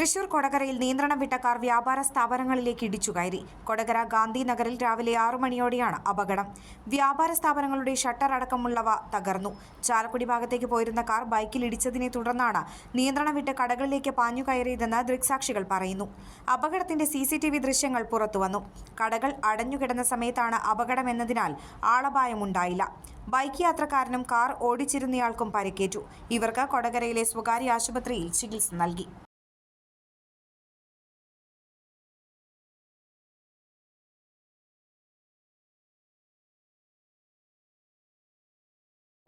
തൃശൂർ കൊടകരയിൽ നിയന്ത്രണം വിട്ട കാർ വ്യാപാര സ്ഥാപനങ്ങളിലേക്ക് ഇടിച്ചു കയറി. കൊടകര ഗാന്ധിനഗറിൽ രാവിലെ ആറു മണിയോടെയാണ് അപകടം. വ്യാപാര സ്ഥാപനങ്ങളുടെ ഷട്ടർ അടക്കമുള്ളവ തകർന്നു. ചാലക്കുടി ഭാഗത്തേക്ക് പോയിരുന്ന കാർ ബൈക്കിൽ ഇടിച്ചതിനെ തുടർന്നാണ് നിയന്ത്രണം വിട്ട് കടകളിലേക്ക് പാഞ്ഞു കയറിയതെന്ന് ദൃക്സാക്ഷികൾ പറയുന്നു. അപകടത്തിന്റെ സി സി ടി വി ദൃശ്യങ്ങൾ പുറത്തുവന്നു. കടകൾ അടഞ്ഞുകിടന്ന സമയത്താണ് അപകടമെന്നതിനാൽ ആളപായമുണ്ടായില്ല. ബൈക്ക് യാത്രക്കാരനും കാർ ഓടിച്ചിരുന്നയാൾക്കും പരിക്കേറ്റു. ഇവർക്ക് കൊടകരയിലെ സ്വകാര്യ ആശുപത്രിയിൽ ചികിത്സ നൽകി.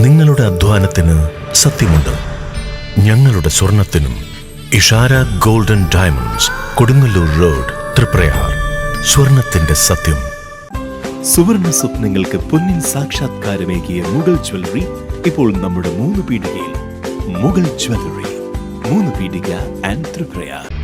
നിങ്ങളുടെ അധ്വാനത്തിന് സത്യമുണ്ട്. ഞങ്ങളുടെ സ്വർണത്തിനും Ishara golden diamonds Kodungallur road Triprayar. സ്വർണത്തിന്റെ സത്യം. സുവർണ സ്വപ്നങ്ങൾക്ക് പൊന്നിൻ സാക്ഷാത്കാരമേകിയ മുഗൾ ജ്വല്ലറി ഇപ്പോൾ നമ്മുടെ മൂന്ന് പീടികയിൽ. മുഗൾ ജ്വല്ലറി മൂന്ന് പീടിക ആൻഡ് ത്രിപ്രയാർ